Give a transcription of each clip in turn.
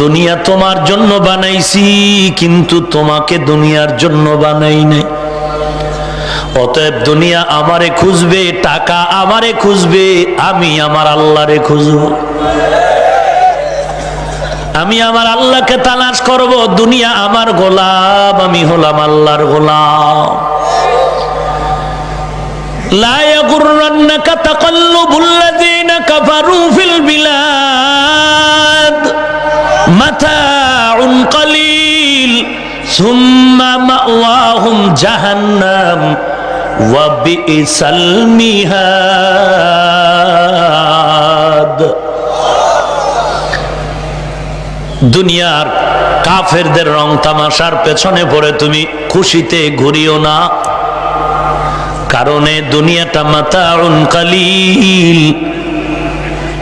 দুনিয়া তোমার জন্য বানাইছি কিন্তু তোমাকে দুনিয়ার জন্য বানাই নাই অতএব দুনিয়া আমারে খুঁজবে টাকা আমারে খুঁজবে আমি আমার আল্লাহরে খুঁজব আমি আমার আল্লাহকে তালাশ করব দুনিয়া আমার গোলাম আমি হলাম আল্লাহর গোলাম لا يغرنك تقلب الذين كفروا في মাথা কালিল, সুম্মা মাওয়াহুম জাহান্নাম, ওয়া বিসাল দুনিয়ার কাফেরদের রং তামাশার পেছনে পড়ে তুমি খুশিতে ঘুরিও না। কারণে দুনিয়াটা মাতাউন কালিল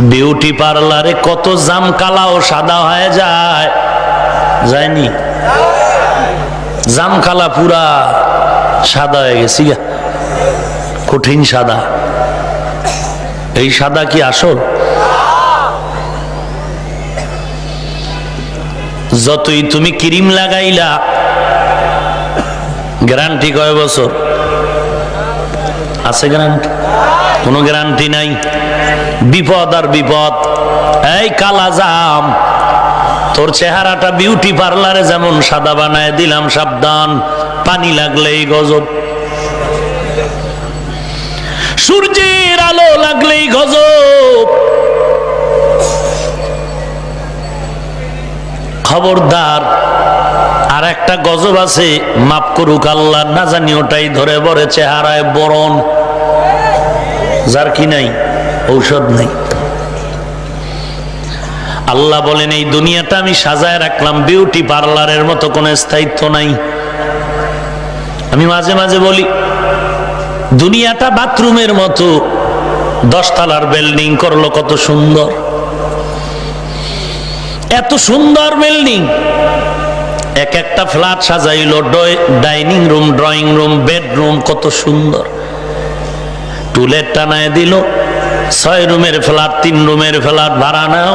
বিউটি পার্লারে কত জাম কালাও সাদা হয়ে যায়। যায়নি? জাম কালা পুরা সাদা হয়ে গেছি গা। কঠিন সাদা। এই সাদা কি আসল? যতই তুমি ক্রিম লাগাইলা, গ্যারান্টি কয় বছর? আছে গ্যারান্টি? কোনো গ্যারান্টি নাই। বিপদ আর বিপদ। এই কালা জাম, তোর চেহারাটা বিউটি পার্লারে যেমন সাদা বানায় দিলাম, সাবধান। পানি লাগলেই গজব। সূর্যের আলো লাগলেই গজব। খবরদার, আর একটা গজব আছে মাপ করুক আল্লাহ, না জানি ওটাই ধরে বরে চেহারায় বরণ। যার কি নাই? ঔষধ নাই। আল্লাহ বলেন, এই দুনিয়াটা আমি সাজায় রাখলাম বিউটি পার্লারের মতো কোনো স্থায়িত্ব নাই। আমি মাঝে মাঝে বলি, দুনিয়াটা বাথরুমের মতো, দশতলার বিল্ডিং করল কত সুন্দর। এত সুন্দর বিল্ডিং এক একটা flat সাজাইলো dining room drawing room bedroom কত সুন্দর। টুলের টানায় দিল। ছয় রুমের ফ্ল্যাট তিন রুমের ফ্ল্যাট ভাড়া নাও।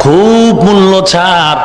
খুব মূল্য ছাড়।